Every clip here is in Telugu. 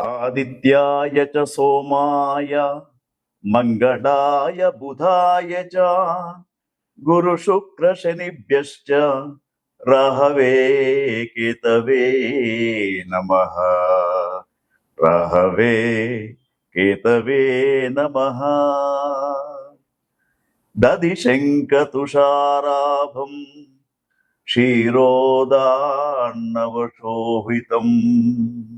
आदित्याय च सोमाय मङ्गलाय बुधाय च गुरुशुक्रशनिभ्यश्च रहवे केतवे नमः। रहवे केतवे नमः। दधिशङ्कतुषाराभम्, क्षीरोदान्नवशोभितम्।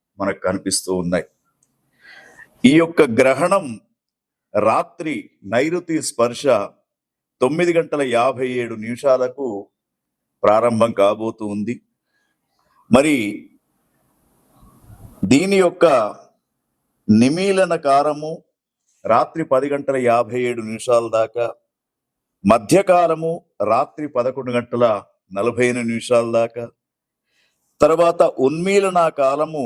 మనకు కనిపిస్తూ ఉన్నాయి. ఈ యొక్క గ్రహణం రాత్రి నైరుతి స్పర్శ తొమ్మిది గంటల యాభై ఏడు నిమిషాలకు ప్రారంభం కాబోతూ ఉంది. మరి దీని యొక్క నిమీలన కారము రాత్రి పది గంటల యాభై ఏడు నిమిషాల దాకా మధ్యకాలము రాత్రి పదకొండు గంటల నలభై ఎనిమిది నిమిషాల దాకా తర్వాత ఉన్మీలన కాలము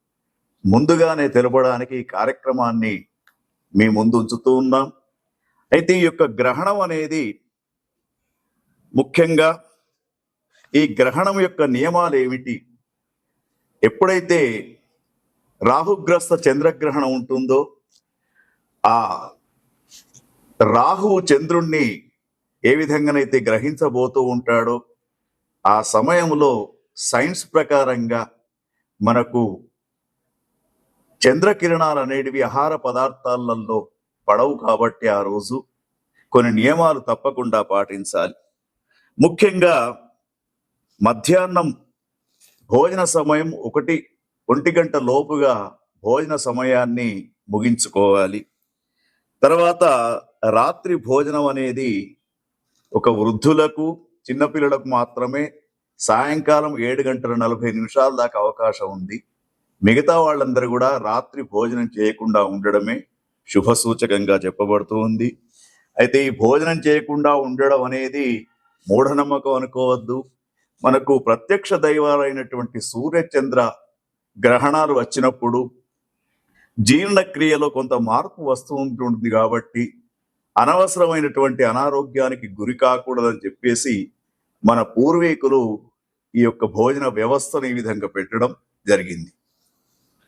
ముందుగానే తెలపడానికి ఈ కార్యక్రమాన్ని మీ ముందు ఉంచుతూ ఉన్నాం. అయితే ఈ యొక్క గ్రహణం అనేది ముఖ్యంగా ఈ గ్రహణం యొక్క నియమాలు ఏమిటి? ఎప్పుడైతే రాహుగ్రస్త చంద్రగ్రహణం ఉంటుందో ఆ రాహు చంద్రుణ్ణి ఏ విధంగానైతే గ్రహించబోతూ ఉంటాడో ఆ సమయంలో సైన్స్ ప్రకారంగా మనకు చంద్రకిరణాలు అనేటివి ఆహార పదార్థాలలో పడవు కాబట్టి ఆ రోజు కొన్ని నియమాలు తప్పకుండా పాటించాలి. ముఖ్యంగా మధ్యాహ్నం భోజన సమయం ఒకటి ఒంటి గంట లోపుగా భోజన సమయాన్ని ముగించుకోవాలి. తర్వాత రాత్రి భోజనం అనేది ఒక వృద్ధులకు చిన్నపిల్లలకు మాత్రమే సాయంకాలం ఏడు గంటల నలభై నిమిషాల దాకా అవకాశం ఉంది. మిగతా వాళ్ళందరూ కూడా రాత్రి భోజనం చేయకుండా ఉండడమే శుభ సూచకంగా చెప్పబడుతూ ఉంది. అయితే ఈ భోజనం చేయకుండా ఉండడం అనేది మూఢనమ్మకం అనుకోవద్దు. మనకు ప్రత్యక్ష దైవాలైనటువంటి సూర్యచంద్ర గ్రహణాలు వచ్చినప్పుడు జీర్ణక్రియలో కొంత మార్పు వస్తూ ఉంటుంది కాబట్టి అనవసరమైనటువంటి అనారోగ్యానికి గురి కాకూడదని చెప్పేసి మన పూర్వీకులు ఈ యొక్క భోజన వ్యవస్థను ఈ విధంగా పెట్టడం జరిగింది.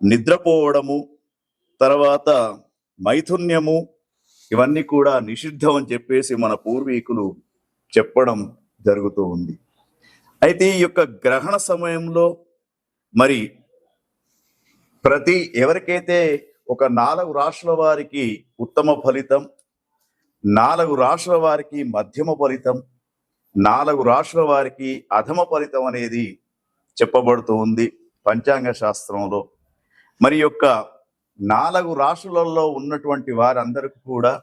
నిద్రపోవడము తర్వాత మైథున్యము ఇవన్నీ కూడా నిషిద్ధం అని చెప్పేసి మన పూర్వీకులు చెప్పడం జరుగుతూ ఉంది. అయితే ఈ యొక్క గ్రహణ సమయంలో మరి ప్రతి ఎవరికైతే ఒక నాలుగు రాష్ట్రాల వారికి ఉత్తమ ఫలితం నాలుగు రాష్ట్రాల వారికి మధ్యమ ఫలితం నాలుగు రాష్ట్రాల వారికి అధమ ఫలితం అనేది చెప్పబడుతూ ఉంది పంచాంగ శాస్త్రంలో. మరి యొక్క నాలుగు రాష్ట్రాలలో ఉన్నటువంటి వారందరికీ కూడా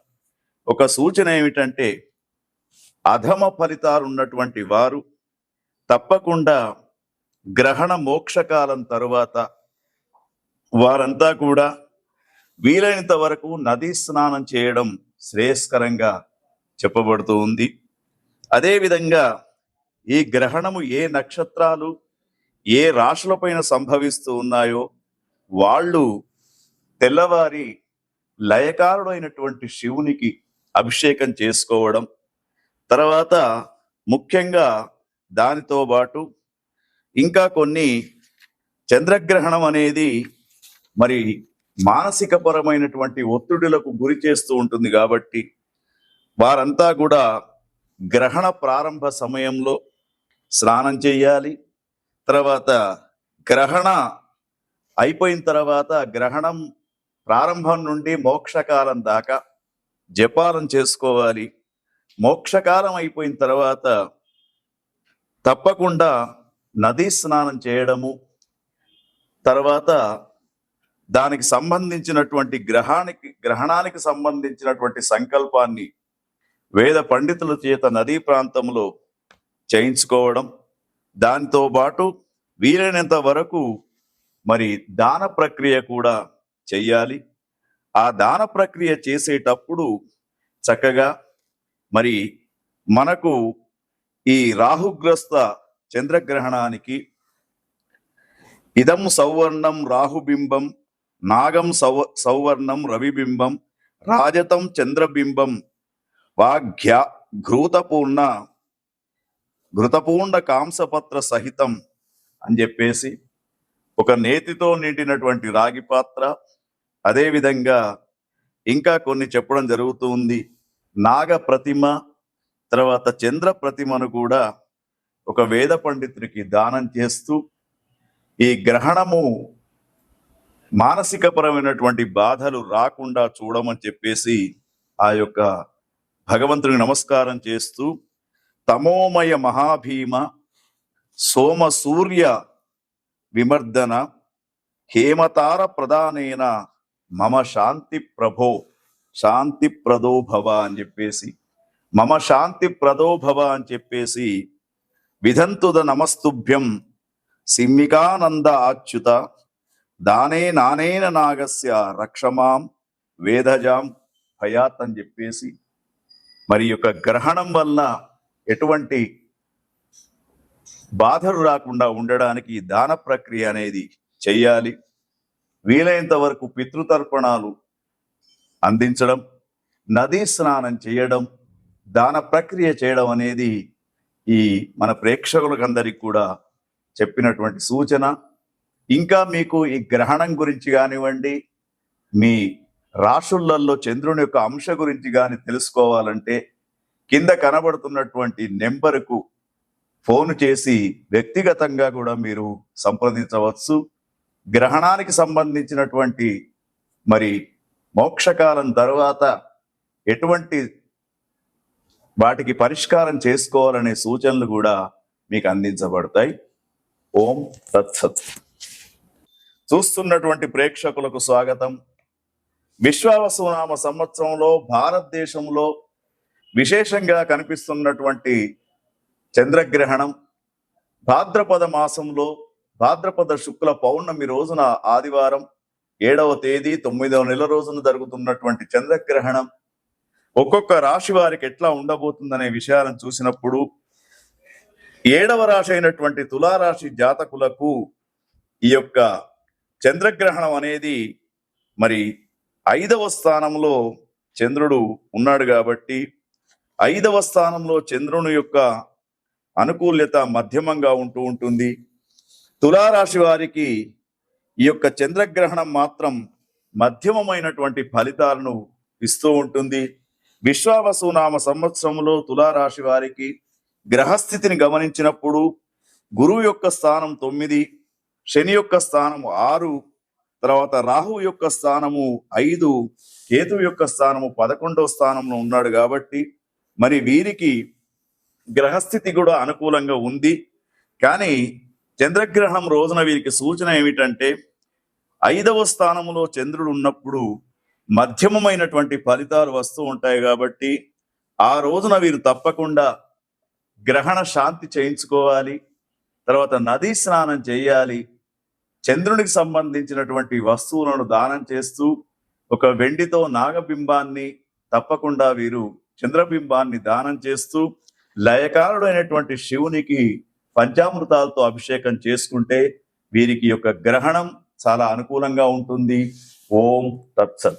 ఒక సూచన ఏమిటంటే అధమ ఫలితాలు ఉన్నటువంటి వారు తప్పకుండా గ్రహణ మోక్షకాలం తరువాత వారంతా కూడా వీలైనంత వరకు నదీ స్నానం చేయడం శ్రేయస్కరంగా చెప్పబడుతూ ఉంది. అదేవిధంగా ఈ గ్రహణము ఏ నక్షత్రాలు ఏ రాశులపైన సంభవిస్తూ ఉన్నాయో వాళ్ళు తెల్లవారి లయకారుడైనటువంటి శివునికి అభిషేకం చేసుకోవడం తర్వాత ముఖ్యంగా దానితో పాటు ఇంకా కొన్ని చంద్రగ్రహణం అనేది మరి మానసిక పరమైనటువంటి ఒత్తిడులకు గురి చేస్తూ ఉంటుంది కాబట్టి వారంతా కూడా గ్రహణ ప్రారంభ సమయంలో స్నానం చేయాలి తర్వాత గ్రహణ అయిపోయిన తర్వాత గ్రహణం ప్రారంభం నుండి మోక్షకాలం దాకా జపాలను చేసుకోవాలి. మోక్షకాలం అయిపోయిన తర్వాత తప్పకుండా నదీ స్నానం చేయడము తర్వాత దానికి సంబంధించినటువంటి గ్రహానికి గ్రహణానికి సంబంధించినటువంటి సంకల్పాన్ని వేద పండితుల చేత నదీ ప్రాంతంలో చేయించుకోవడం దానితో పాటు వీలైనంత వరకు మరి దాన ప్రక్రియ కూడా చెయ్యాలి. ఆ దాన ప్రక్రియ చేసేటప్పుడు చక్కగా మరి మనకు ఈ రాహుగ్రస్త చంద్రగ్రహణానికి ఇదం సౌవర్ణం రాహుబింబం నాగం సౌ సౌవర్ణం రవిబింబం రాజతం చంద్రబింబం వాఘ్య ఘృతపూర్ణ ఘృతపూర్ణ కాంసపత్ర సహితం అని చెప్పేసి ఒక నేతితో నిండినటువంటి రాగి పాత్ర అదేవిధంగా ఇంకా కొన్ని చెప్పడం జరుగుతూ ఉంది. నాగ ప్రతిమ తర్వాత చంద్ర ప్రతిమను కూడా ఒక వేద పండితుడికి దానం చేస్తూ ఈ గ్రహణము మానసికపరమైనటువంటి బాధలు రాకుండా చూడమని చెప్పేసి ఆ యొక్క భగవంతునికి నమస్కారం చేస్తూ తమోమయ మహాభీమ సోమ సూర్య విమర్దన హేమతార ప్రధానైన మమ శాంతి ప్రభో శాంతి ప్రదోభవ అని చెప్పేసి మమ శాంతి ప్రదోభవ అని చెప్పేసి విధంతుద నమస్తుభ్యం సిమ్మికానంద ఆచ్యుత దానే నానేన నాగస్య రక్షమాం వేదజాం భయాత్ అని చెప్పేసి మరి యొక్క గ్రహణం వల్ల ఎటువంటి బాధలు రాకుండా ఉండడానికి దాన ప్రక్రియ అనేది చెయ్యాలి. వీలైనంత వరకు పితృతర్పణాలు అందించడం నదీ స్నానం చేయడం దాన ప్రక్రియ చేయడం అనేది ఈ మన ప్రేక్షకులకందరికీ కూడా చెప్పినటువంటి సూచన. ఇంకా మీకు ఈ గ్రహణం గురించి కానివ్వండి మీ రాశులల్లో చంద్రుని యొక్క అంశ గురించి కానీ తెలుసుకోవాలంటే కింద కనబడుతున్నటువంటి నెంబరుకు ఫోన్ చేసి వ్యక్తిగతంగా కూడా మీరు సంప్రదించవచ్చు. గ్రహణానికి సంబంధించినటువంటి మరి మోక్షకాలం తర్వాత ఎటువంటి వాటికి పరిష్కారం చేసుకోవాలనే సూచనలు కూడా మీకు అందించబడతాయి. ఓం తత్సత్. చూస్తున్నటువంటి ప్రేక్షకులకు స్వాగతం. విశ్వావసునామ సంవత్సరంలో భారతదేశంలో విశేషంగా కనిపిస్తున్నటువంటి చంద్రగ్రహణం భాద్రపద మాసంలో భాద్రపద శుక్ల పౌర్ణమి రోజున ఆదివారం ఏడవ తేదీ తొమ్మిదవ నెల రోజున జరుగుతున్నటువంటి చంద్రగ్రహణం ఒక్కొక్క రాశి వారికి ఎట్లా ఉండబోతుందనే విషయాలను చూసినప్పుడు ఏడవ రాశి అయినటువంటి తులారాశి జాతకులకు ఈ యొక్క చంద్రగ్రహణం అనేది మరి ఐదవ స్థానంలో చంద్రుడు ఉన్నాడు కాబట్టి ఐదవ స్థానంలో చంద్రుని యొక్క అనుకూల్యత మధ్యమంగా ఉంటూ ఉంటుంది. తులారాశి వారికి ఈ యొక్క చంద్రగ్రహణం మాత్రం మధ్యమమైనటువంటి ఫలితాలను ఇస్తూ ఉంటుంది. విశ్వావసునామ సంవత్సరంలో తులారాశి వారికి గ్రహస్థితిని గమనించినప్పుడు గురువు యొక్క స్థానం తొమ్మిది శని యొక్క స్థానం ఆరు తర్వాత రాహు యొక్క స్థానము ఐదు కేతు యొక్క స్థానము పదకొండవ స్థానంలో ఉన్నాడు కాబట్టి మరి వీరికి గ్రహస్థితి కూడా అనుకూలంగా ఉంది. కానీ చంద్రగ్రహణం రోజున వీరికి సూచన ఏమిటంటే ఐదవ స్థానంలో చంద్రుడు ఉన్నప్పుడు మధ్యమమైనటువంటి ఫలితాలు వస్తూ ఉంటాయి కాబట్టి ఆ రోజున వీరు తప్పకుండా గ్రహణ శాంతి చేయించుకోవాలి తర్వాత నదీ స్నానం చేయాలి చంద్రునికి సంబంధించినటువంటి వస్తువులను దానం చేస్తూ ఒక వెండితో నాగబింబాన్ని తప్పకుండా వీరు చంద్రబింబాన్ని దానం చేస్తూ లయకారుడైనటువంటి శివునికి పంచామృతాలతో అభిషేకం చేసుకుంటే వీరికి యొక్క గ్రహణం చాలా అనుకూలంగా ఉంటుంది. ఓం తత్సత్.